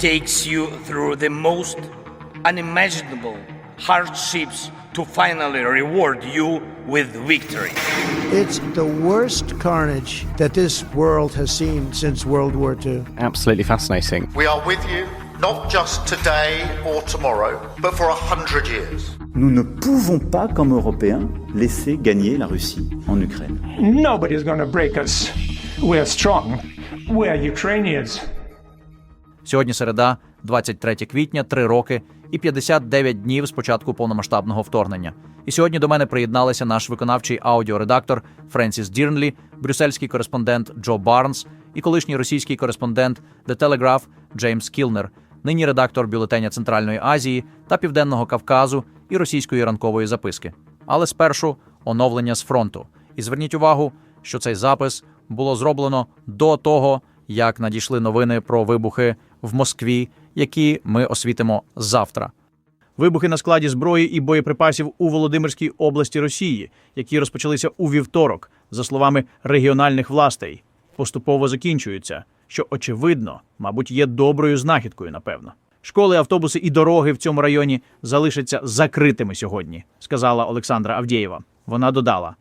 takes you through the most unimaginable hardships to finally reward you with victory. It's the worst carnage that this world has seen since World War II. Absolutely fascinating. We are with you, not just today or tomorrow, but for a hundred years. Nous ne pouvons pas, comme Européens, laisser gagner la Russie en Ukraine. Nobody's going to break us. We're strong. We're Ukrainians. Сьогодні середа, 23 квітня, 3 роки і 59 днів з початку повномасштабного вторгнення. І сьогодні до мене приєдналися наш виконавчий аудіоредактор Френсіс Дірнлі, брюссельський кореспондент Джо Барнс і колишній російський кореспондент The Telegraph Джеймс Кілнер, нині редактор бюлетеня Центральної Азії та Південного Кавказу і російської ранкової записки. Але спершу оновлення з фронту. І зверніть увагу, що цей запис було зроблено до того, як надійшли новини про вибухи в Москві, які ми освітимо завтра. Вибухи на складі зброї і боєприпасів у Володимирській області Росії, які розпочалися у вівторок, за словами регіональних властей, поступово закінчуються, що очевидно, мабуть, є доброю знахідкою, напевно. Школи, автобуси і дороги в цьому районі залишаться закритими сьогодні, сказала Олександра Авдєєва. Вона додала: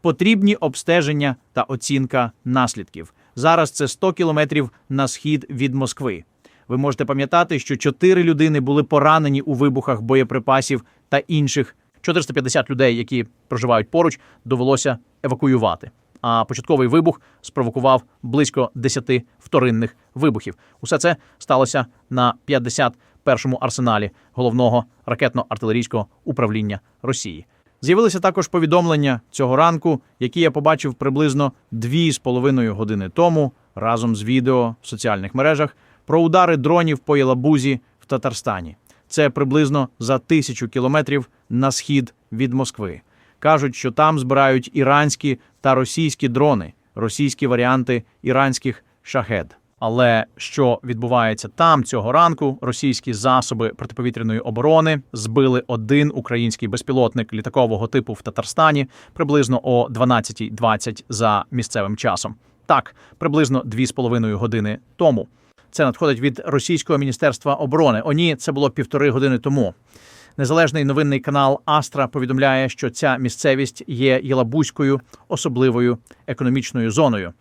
потрібні обстеження та оцінка наслідків. Зараз це 100 кілометрів на схід від Москви. Ви можете пам'ятати, що чотири людини були поранені у вибухах боєприпасів та інших 450 людей, які проживають поруч, довелося евакуювати. А початковий вибух спровокував близько 10 вторинних вибухів. Усе це сталося на 51-му арсеналі головного ракетно-артилерійського управління Росії. З'явилися також повідомлення цього ранку, які я побачив приблизно дві з половиною години тому, разом з відео в соціальних мережах, про удари дронів по Єлабузі в Татарстані. Це приблизно за тисячу кілометрів на схід від Москви. Кажуть, що там збирають іранські та російські дрони, російські варіанти іранських шахед. Але що відбувається там цього ранку? Російські засоби протиповітряної оборони збили один український безпілотник літакового типу в Татарстані приблизно о 12.20 за місцевим часом. Так, приблизно 2,5 години тому. Це надходить від російського міністерства оборони. О, ні, це було півтори години тому. Незалежний новинний канал Астра повідомляє, що ця місцевість є Єлабузькою особливою економічною зоною.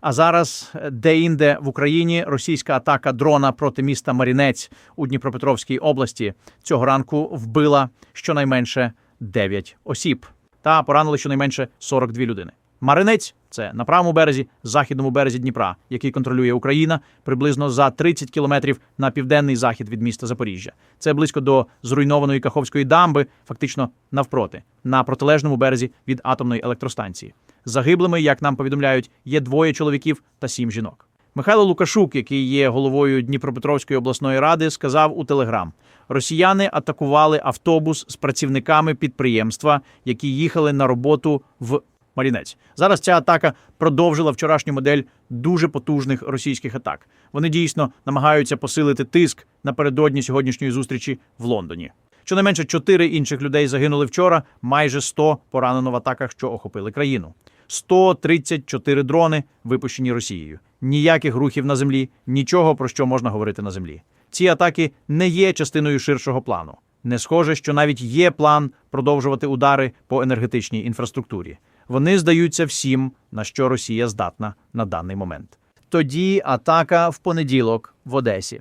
А зараз де-інде в Україні російська атака дрона проти міста Марінець у Дніпропетровській області цього ранку вбила щонайменше 9 осіб та поранили щонайменше 42 людини. Маринець це на правому березі, західному березі Дніпра, який контролює Україна приблизно за 30 кілометрів на південний захід від міста Запоріжжя. Це близько до зруйнованої Каховської дамби, фактично навпроти, на протилежному березі від атомної електростанції. Загиблими, як нам повідомляють, є двоє чоловіків та сім жінок. Михайло Лукашук, який є головою Дніпропетровської обласної ради, сказав у телеграм: Росіяни атакували автобус з працівниками підприємства, які їхали на роботу в Марінець. Зараз ця атака продовжила вчорашню модель дуже потужних російських атак. Вони дійсно намагаються посилити тиск напередодні сьогоднішньої зустрічі в Лондоні. Щонайменше чотири інших людей загинули вчора, майже 100 поранено в атаках, що охопили країну. 134 дрони випущені Росією. Ніяких рухів на землі, нічого про що можна говорити на землі. Ці атаки не є частиною ширшого плану. Не схоже, що навіть є план продовжувати удари по енергетичній інфраструктурі. Вони здаються всім, на що Росія здатна на даний момент. Тоді атака в понеділок в Одесі.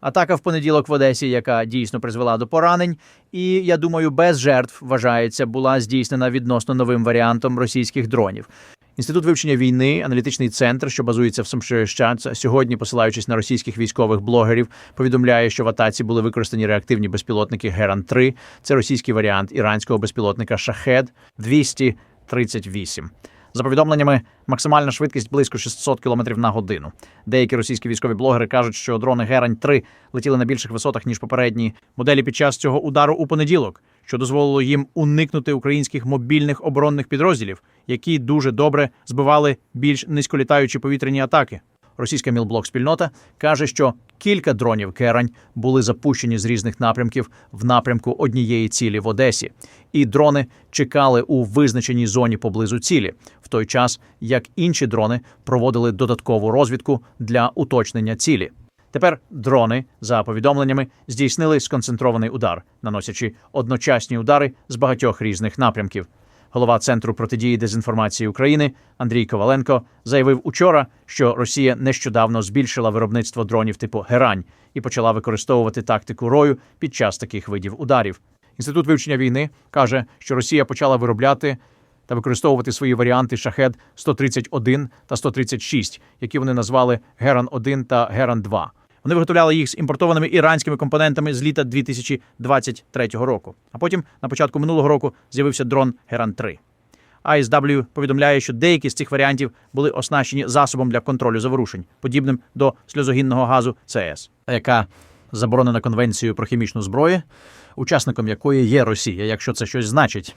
Атака в понеділок в Одесі, яка дійсно призвела до поранень, і я думаю, без жертв вважається, була здійснена відносно новим варіантом російських дронів. Інститут вивчення війни, аналітичний центр, що базується в Самширища, сьогодні, посилаючись на російських військових блогерів, повідомляє, що в атаці були використані реактивні безпілотники Геран 3 Це російський варіант іранського безпілотника Шахед 238 За повідомленнями, максимальна швидкість близько 600 км на годину. Деякі російські військові блогери кажуть, що дрони Герань 3 летіли на більших висотах ніж попередні моделі під час цього удару у понеділок, що дозволило їм уникнути українських мобільних оборонних підрозділів, які дуже добре збивали більш низьколітаючі повітряні атаки. Російська мілблок спільнота каже, що кілька дронів Керань були запущені з різних напрямків в напрямку однієї цілі в Одесі, і дрони чекали у визначеній зоні поблизу цілі, в той час як інші дрони проводили додаткову розвідку для уточнення цілі. Тепер дрони, за повідомленнями, здійснили сконцентрований удар, наносячи одночасні удари з багатьох різних напрямків. Голова Центру протидії дезінформації України Андрій Коваленко заявив учора, що Росія нещодавно збільшила виробництво дронів типу Герань і почала використовувати тактику рою під час таких видів ударів. Інститут вивчення війни каже, що Росія почала виробляти та використовувати свої варіанти Шахед 131 та 136, які вони назвали Геран 1 та Геран 2. Вони виготовляли їх з імпортованими іранськими компонентами з літа 2023 року. А потім, на початку минулого року, з'явився дрон Геран 3. ISW повідомляє, що деякі з цих варіантів були оснащені засобом для контролю заворушень, подібним до сльозогінного газу ЦС, яка заборонена конвенцією про хімічну зброю, учасником якої є Росія, якщо це щось значить.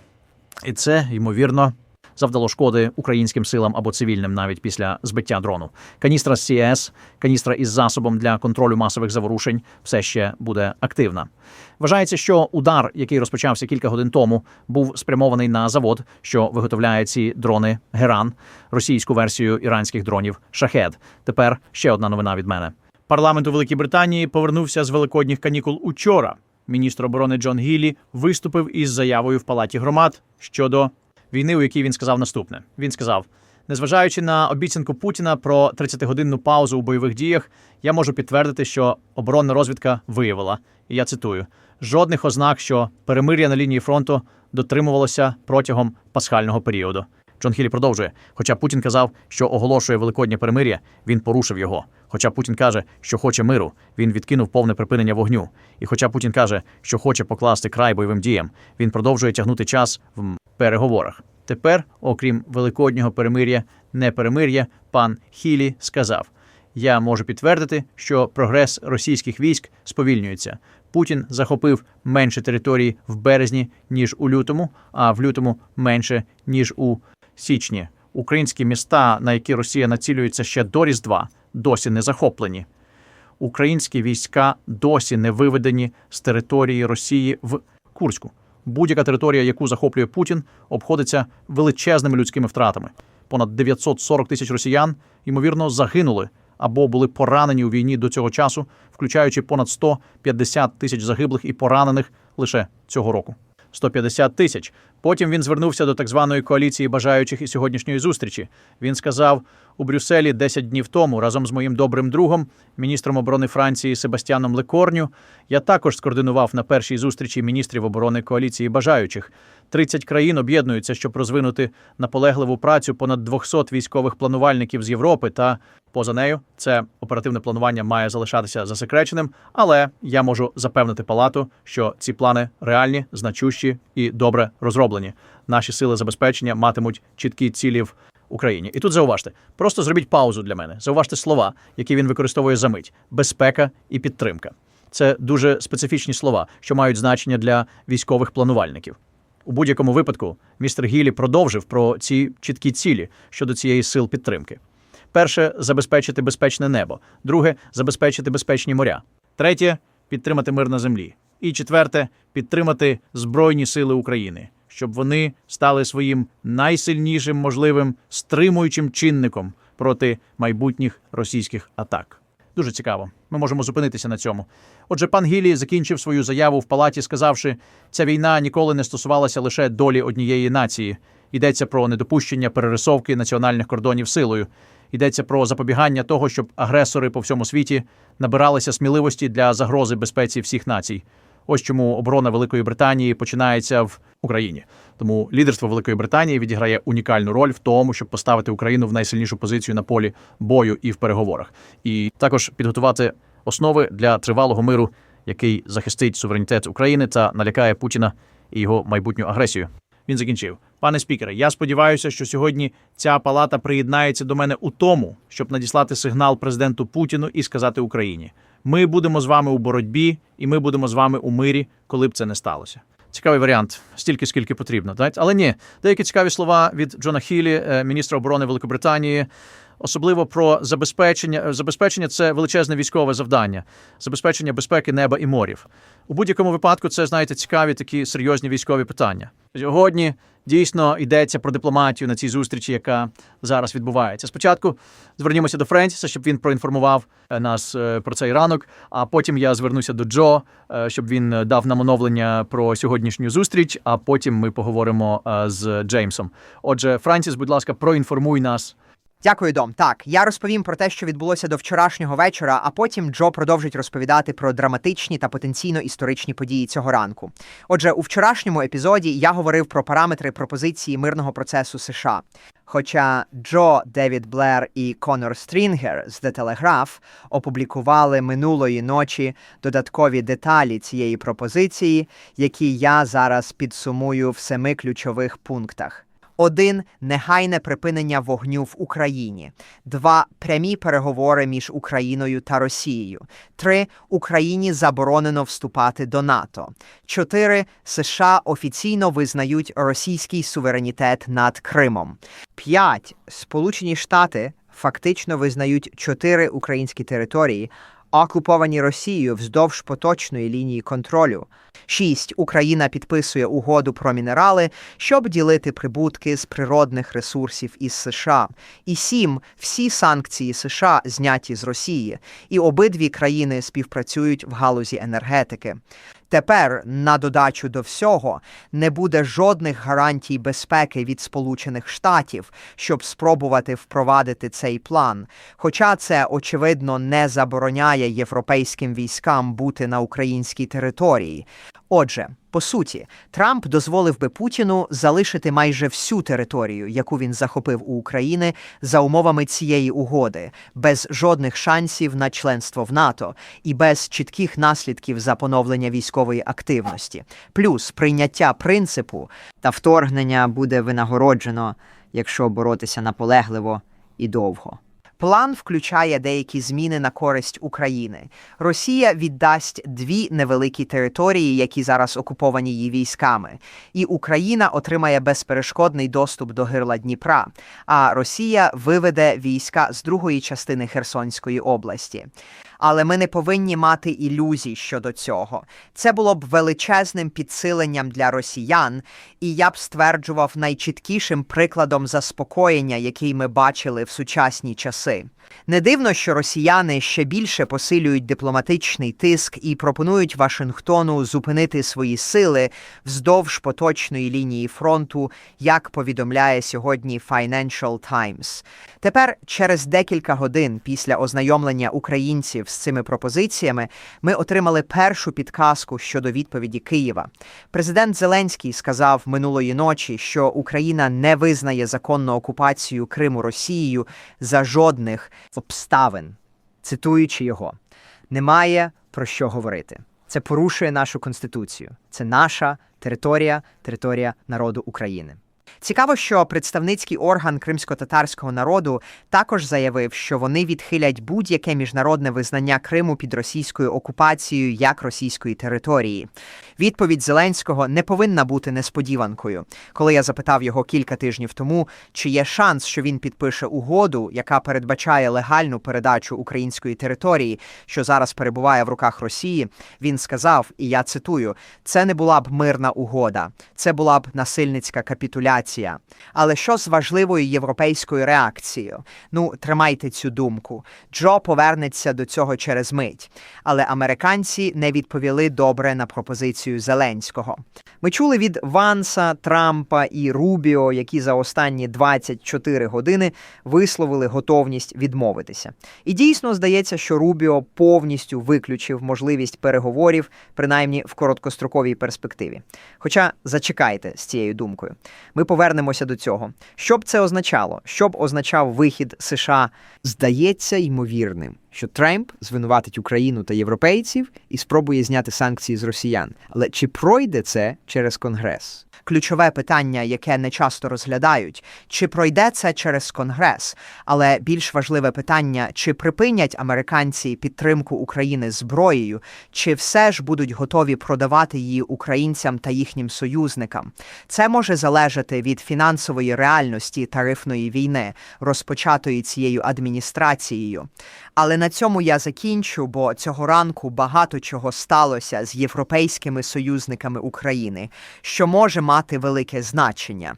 І це, ймовірно, завдало шкоди українським силам або цивільним навіть після збиття дрону. Каністра з CS, каністра із засобом для контролю масових заворушень, все ще буде активна. Вважається, що удар, який розпочався кілька годин тому, був спрямований на завод, що виготовляє ці дрони Геран, російську версію іранських дронів Шахед. Тепер ще одна новина від мене. Парламент у Великій Британії повернувся з великодніх канікул учора. Міністр оборони Джон Гіллі виступив із заявою в палаті громад щодо війни, у якій він сказав наступне. Він сказав: незважаючи на обіцянку Путіна про 30-годинну паузу у бойових діях, я можу підтвердити, що оборонна розвідка виявила, і я цитую: жодних ознак, що перемир'я на лінії фронту дотримувалося протягом пасхального періоду. Джон Хілі продовжує. Хоча Путін казав, що оголошує великоднє перемир'я, він порушив його. Хоча Путін каже, що хоче миру, він відкинув повне припинення вогню. І хоча Путін каже, що хоче покласти край бойовим діям, він продовжує тягнути час в переговорах. Тепер, окрім великоднього перемир'я, не перемир'я, пан Хілі сказав: Я можу підтвердити, що прогрес російських військ сповільнюється. Путін захопив менше території в березні ніж у лютому, а в лютому менше ніж у січні. Українські міста, на які Росія націлюється ще до Різдва, досі не захоплені. Українські війська досі не виведені з території Росії в Курську. Будь-яка територія, яку захоплює Путін, обходиться величезними людськими втратами. Понад 940 тисяч росіян, ймовірно, загинули або були поранені у війні до цього часу, включаючи понад 150 тисяч загиблих і поранених лише цього року. 150 тисяч. Потім він звернувся до так званої коаліції бажаючих і сьогоднішньої зустрічі. Він сказав у Брюсселі 10 днів тому разом з моїм добрим другом, міністром оборони Франції Себастьяном Лекорню. Я також скоординував на першій зустрічі міністрів оборони коаліції бажаючих. 30 країн об'єднуються, щоб розвинути наполегливу працю понад 200 військових планувальників з Європи та поза нею. Це оперативне планування має залишатися засекреченим, але я можу запевнити палату, що ці плани реальні, значущі і добре розроблені. Наші сили забезпечення матимуть чіткі цілі в Україні. І тут зауважте, просто зробіть паузу для мене. Зауважте слова, які він використовує за мить: безпека і підтримка. Це дуже специфічні слова, що мають значення для військових планувальників. У будь-якому випадку містер Гілі продовжив про ці чіткі цілі щодо цієї сил підтримки. Перше забезпечити безпечне небо, друге забезпечити безпечні моря, третє підтримати мир на землі. І четверте підтримати Збройні сили України, щоб вони стали своїм найсильнішим можливим стримуючим чинником проти майбутніх російських атак. Дуже цікаво. Ми можемо зупинитися на цьому. Отже, пан Гілі закінчив свою заяву в палаті, сказавши, ця війна ніколи не стосувалася лише долі однієї нації. Йдеться про недопущення перерисовки національних кордонів силою. Йдеться про запобігання того, щоб агресори по всьому світі набиралися сміливості для загрози безпеці всіх націй. Ось чому оборона Великої Британії починається в Україні. Тому лідерство Великої Британії відіграє унікальну роль в тому, щоб поставити Україну в найсильнішу позицію на полі бою і в переговорах, і також підготувати основи для тривалого миру, який захистить суверенітет України та налякає Путіна і його майбутню агресію. Він закінчив. Пане спікере, я сподіваюся, що сьогодні ця палата приєднається до мене у тому, щоб надіслати сигнал президенту Путіну і сказати Україні: ми будемо з вами у боротьбі, і ми будемо з вами у мирі, коли б це не сталося. Цікавий варіант, стільки скільки потрібно. так? Але ні, деякі цікаві слова від Джона Хілі, е, міністра оборони Великобританії. Особливо про забезпечення. Забезпечення це величезне військове завдання, забезпечення безпеки неба і морів. У будь-якому випадку це, знаєте, цікаві такі серйозні військові питання. Сьогодні дійсно йдеться про дипломатію на цій зустрічі, яка зараз відбувається. Спочатку звернімося до Френсіса, щоб він проінформував е, нас е, про цей ранок. А потім я звернуся до Джо, е, щоб він е, дав нам оновлення про сьогоднішню зустріч. А потім ми поговоримо е, з Джеймсом. Отже, Франсіс, будь ласка, проінформуй нас. Дякую, Дом. Так, я розповім про те, що відбулося до вчорашнього вечора, а потім Джо продовжить розповідати про драматичні та потенційно історичні події цього ранку. Отже, у вчорашньому епізоді я говорив про параметри пропозиції мирного процесу США. Хоча Джо, Девід Блер і Конор Стрінгер з The Telegraph опублікували минулої ночі додаткові деталі цієї пропозиції, які я зараз підсумую в семи ключових пунктах. Один негайне припинення вогню в Україні. Два прямі переговори між Україною та Росією. Три Україні заборонено вступати до НАТО. Чотири США офіційно визнають російський суверенітет над Кримом. П'ять Сполучені Штати фактично визнають чотири українські території. Окуповані Росією вздовж поточної лінії контролю. 6. Україна підписує угоду про мінерали, щоб ділити прибутки з природних ресурсів із США. І 7. Всі санкції США зняті з Росії, і обидві країни співпрацюють в галузі енергетики. Тепер, на додачу до всього, не буде жодних гарантій безпеки від Сполучених Штатів, щоб спробувати впровадити цей план. Хоча це, очевидно, не забороняє європейським військам бути на українській території. Отже, по суті, Трамп дозволив би Путіну залишити майже всю територію, яку він захопив у України, за умовами цієї угоди, без жодних шансів на членство в НАТО і без чітких наслідків за поновлення військової активності. Плюс прийняття принципу та вторгнення буде винагороджено, якщо боротися наполегливо і довго. План включає деякі зміни на користь України. Росія віддасть дві невеликі території, які зараз окуповані її військами, і Україна отримає безперешкодний доступ до гирла Дніпра. А Росія виведе війська з другої частини Херсонської області. Але ми не повинні мати ілюзій щодо цього. Це було б величезним підсиленням для росіян, і я б стверджував найчіткішим прикладом заспокоєння, який ми бачили в сучасні часи. Не дивно, що росіяни ще більше посилюють дипломатичний тиск і пропонують Вашингтону зупинити свої сили вздовж поточної лінії фронту, як повідомляє сьогодні Financial Times. Тепер, через декілька годин після ознайомлення українців з цими пропозиціями, ми отримали першу підказку щодо відповіді Києва. Президент Зеленський сказав минулої ночі, що Україна не визнає законну окупацію Криму Росією за жодних обставин. Цитуючи його, немає про що говорити. Це порушує нашу конституцію. Це наша територія, територія народу України. Цікаво, що представницький орган кримсько-татарського народу також заявив, що вони відхилять будь-яке міжнародне визнання Криму під російською окупацією як російської території. Відповідь Зеленського не повинна бути несподіванкою. Коли я запитав його кілька тижнів тому, чи є шанс, що він підпише угоду, яка передбачає легальну передачу української території, що зараз перебуває в руках Росії, він сказав, і я цитую: це не була б мирна угода, це була б насильницька капітуляція. Але що з важливою європейською реакцією? Ну, тримайте цю думку. Джо повернеться до цього через мить. Але американці не відповіли добре на пропозицію Зеленського. Ми чули від Ванса, Трампа і Рубіо, які за останні 24 години висловили готовність відмовитися. І дійсно здається, що Рубіо повністю виключив можливість переговорів, принаймні в короткостроковій перспективі. Хоча зачекайте з цією думкою. Ми повернемося до цього. Що б це означало? Що б означав вихід США? Здається ймовірним, що Трамп звинуватить Україну та європейців і спробує зняти санкції з росіян. Але чи пройде це через Конгрес? Ключове питання, яке не часто розглядають, чи пройде це через Конгрес, але більш важливе питання, чи припинять американці підтримку України зброєю, чи все ж будуть готові продавати її українцям та їхнім союзникам. Це може залежати від фінансової реальності тарифної війни, розпочатої цією адміністрацією. Але на цьому я закінчу, бо цього ранку багато чого сталося з європейськими союзниками України, що може мати велике значення.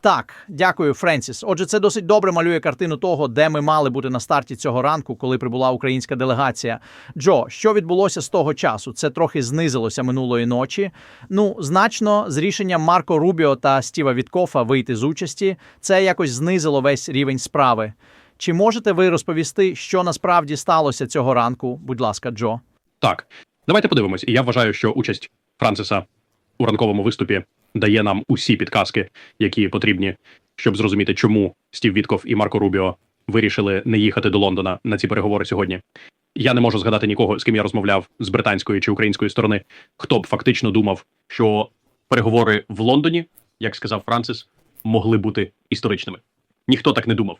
Так, дякую, Френсіс. Отже, це досить добре малює картину того, де ми мали бути на старті цього ранку, коли прибула українська делегація. Джо, що відбулося з того часу? Це трохи знизилося минулої ночі. Ну, значно з рішенням Марко Рубіо та Стіва Віткофа вийти з участі, це якось знизило весь рівень справи. Чи можете ви розповісти, що насправді сталося цього ранку? Будь ласка, Джо. Так, давайте подивимось. І я вважаю, що участь Франциса у ранковому виступі дає нам усі підказки, які потрібні, щоб зрозуміти, чому Стів Вітков і Марко Рубіо вирішили не їхати до Лондона на ці переговори сьогодні. Я не можу згадати нікого, з ким я розмовляв з британської чи української сторони, хто б фактично думав, що переговори в Лондоні, як сказав Францис, могли бути історичними. Ніхто так не думав.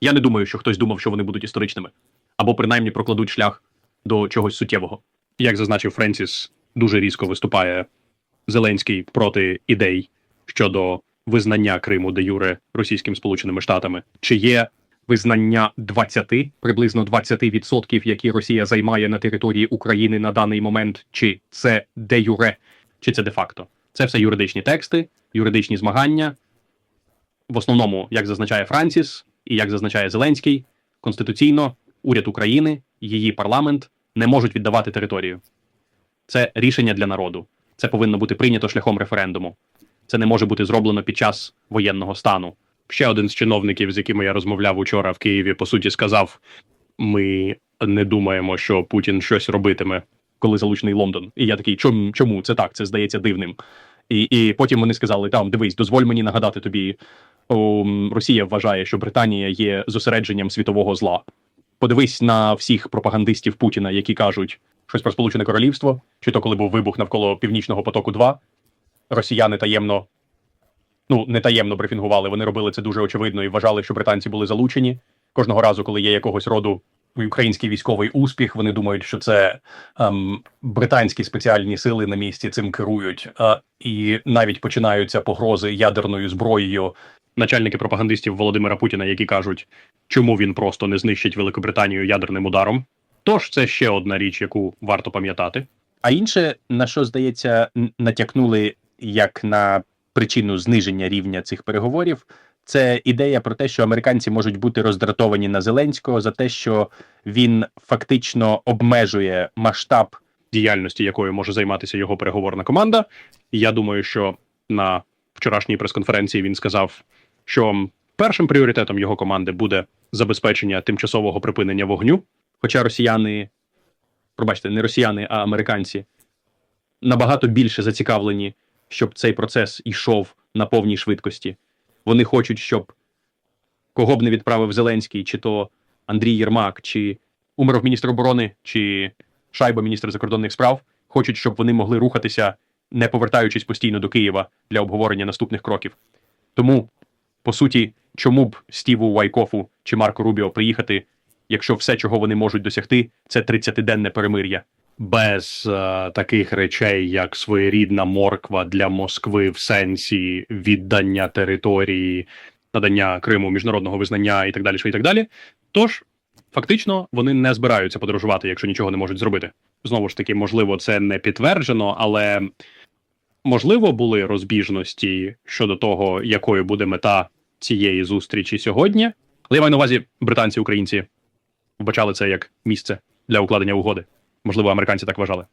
Я не думаю, що хтось думав, що вони будуть історичними, або принаймні прокладуть шлях до чогось суттєвого. Як зазначив Френсіс, дуже різко виступає Зеленський проти ідей щодо визнання Криму де Юре Російськими Сполученими Штатами. Чи є визнання 20, приблизно 20%, які Росія займає на території України на даний момент, чи це де Юре, чи це де-факто? Це все юридичні тексти, юридичні змагання. В основному, як зазначає Франсіс і як зазначає Зеленський, конституційно уряд України, її парламент не можуть віддавати територію. Це рішення для народу. Це повинно бути прийнято шляхом референдуму. Це не може бути зроблено під час воєнного стану. Ще один з чиновників, з якими я розмовляв учора в Києві, по суті, сказав: ми не думаємо, що Путін щось робитиме, коли залучений Лондон. І я такий, чому, чому це так? Це здається дивним. І, і потім вони сказали: там, дивись, дозволь мені нагадати тобі, Росія вважає, що Британія є зосередженням світового зла. Подивись на всіх пропагандистів Путіна, які кажуть щось про Сполучене Королівство, чи то коли був вибух навколо Північного потоку 2 росіяни таємно, ну не таємно брифінгували. Вони робили це дуже очевидно і вважали, що британці були залучені. Кожного разу, коли є якогось роду український військовий успіх, вони думають, що це ем, британські спеціальні сили на місці цим керують. Е, і навіть починаються погрози ядерною зброєю. Начальники пропагандистів Володимира Путіна, які кажуть, чому він просто не знищить Великобританію ядерним ударом. Тож це ще одна річ, яку варто пам'ятати. А інше, на що здається, натякнули як на причину зниження рівня цих переговорів, це ідея про те, що американці можуть бути роздратовані на Зеленського за те, що він фактично обмежує масштаб діяльності, якою може займатися його переговорна команда. І я думаю, що на вчорашній прес-конференції він сказав, що першим пріоритетом його команди буде забезпечення тимчасового припинення вогню. Хоча росіяни, пробачте, не росіяни, а американці набагато більше зацікавлені, щоб цей процес йшов на повній швидкості. Вони хочуть, щоб кого б не відправив Зеленський, чи то Андрій Єрмак, чи Умеров міністр оборони, чи Шайба міністр закордонних справ, хочуть, щоб вони могли рухатися, не повертаючись постійно до Києва для обговорення наступних кроків. Тому, по суті, чому б Стіву Вайкофу чи Марко Рубіо приїхати, якщо все, чого вони можуть досягти, це 30-денне перемир'я. Без е, таких речей, як своєрідна морква для Москви в сенсі віддання території, надання Криму міжнародного визнання і так далі. І так далі. Тож, фактично, вони не збираються подорожувати, якщо нічого не можуть зробити. Знову ж таки, можливо, це не підтверджено, але можливо були розбіжності щодо того, якою буде мета цієї зустрічі сьогодні. Але я маю на увазі, британці, українці вбачали це як місце для укладення угоди. Можливо, американці так вважали.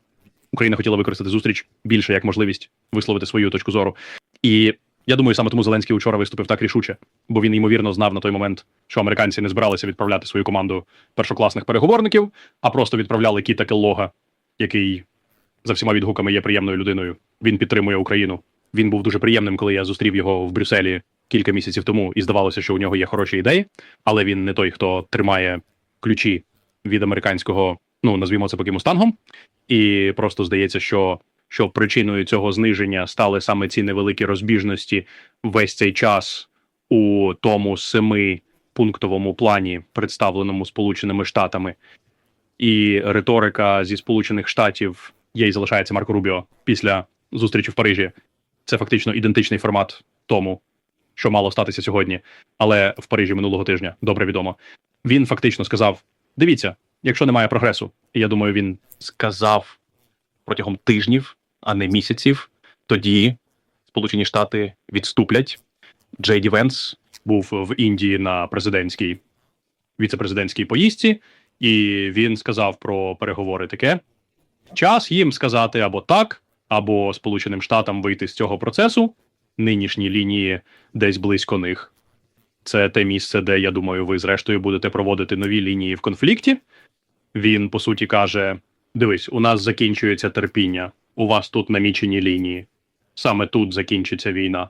Україна хотіла використати зустріч більше як можливість висловити свою точку зору. І я думаю, саме тому Зеленський вчора виступив так рішуче, бо він ймовірно знав на той момент, що американці не збиралися відправляти свою команду першокласних переговорників, а просто відправляли Кіта Келлога, який за всіма відгуками є приємною людиною. Він підтримує Україну. Він був дуже приємним, коли я зустрів його в Брюсселі кілька місяців тому, і здавалося, що у нього є хороші ідеї, але він не той, хто тримає ключі від американського, ну назвімо це поки мустангом, і просто здається, що, що причиною цього зниження стали саме ці невеликі розбіжності весь цей час у тому семи пунктовому плані, представленому Сполученими Штатами, і риторика зі Сполучених Штатів є залишається Марко Рубіо після зустрічі в Парижі. Це фактично ідентичний формат тому, що мало статися сьогодні, але в Парижі минулого тижня добре відомо. Він фактично сказав: дивіться, якщо немає прогресу, і я думаю, він сказав протягом тижнів, а не місяців, тоді Сполучені Штати відступлять. Джей Ді Венс був в Індії на президентській віцепрезидентській поїздці, і він сказав про переговори таке: час їм сказати або так, або Сполученим Штатам вийти з цього процесу. Нинішні лінії десь близько них. Це те місце, де я думаю, ви зрештою будете проводити нові лінії в конфлікті. Він по суті каже: Дивись, у нас закінчується терпіння, у вас тут намічені лінії. Саме тут закінчиться війна.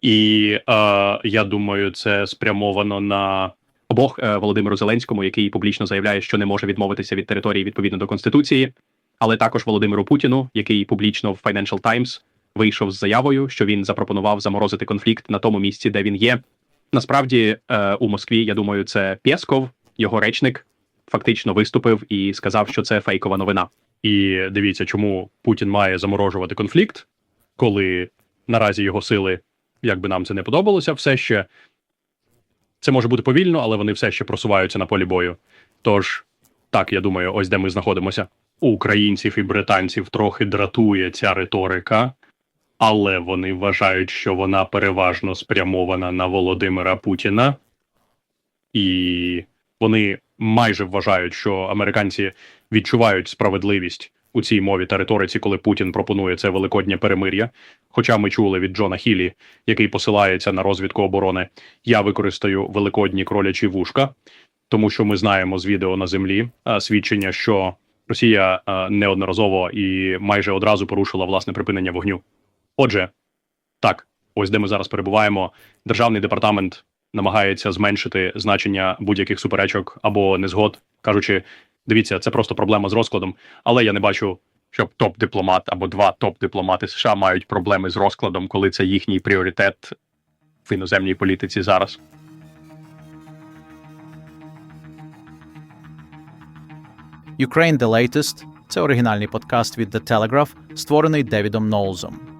І е, я думаю, це спрямовано на обох е, Володимиру Зеленському, який публічно заявляє, що не може відмовитися від території відповідно до конституції, але також Володимиру Путіну, який публічно в Financial Times вийшов з заявою, що він запропонував заморозити конфлікт на тому місці, де він є. Насправді, е, у Москві, я думаю, це Пєсков, його речник, фактично виступив і сказав, що це фейкова новина. І дивіться, чому Путін має заморожувати конфлікт, коли наразі його сили, як би нам це не подобалося, все ще це може бути повільно, але вони все ще просуваються на полі бою. Тож, так, я думаю, ось де ми знаходимося. Українців і британців трохи дратує ця риторика, але вони вважають, що вона переважно спрямована на Володимира Путіна, і вони майже вважають, що американці відчувають справедливість у цій мові та риториці, коли Путін пропонує це великоднє перемир'я. Хоча ми чули від Джона Хілі, який посилається на розвідку оборони, я використаю великодні кролячі вушка, тому що ми знаємо з відео на землі свідчення, що Росія неодноразово і майже одразу порушила власне припинення вогню. Отже, так, ось де ми зараз перебуваємо. Державний департамент намагається зменшити значення будь-яких суперечок або незгод, кажучи, дивіться, це просто проблема з розкладом. Але я не бачу, щоб топ-дипломат або два топ-дипломати США мають проблеми з розкладом, коли це їхній пріоритет в іноземній політиці зараз. Ukraine The Latest – це оригінальний подкаст від The Telegraph, створений Девідом Ноулзом.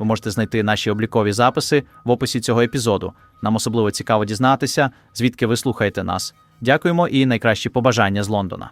Ви можете знайти наші облікові записи в описі цього епізоду. Нам особливо цікаво дізнатися, звідки ви слухаєте нас. Дякуємо і найкращі побажання з Лондона.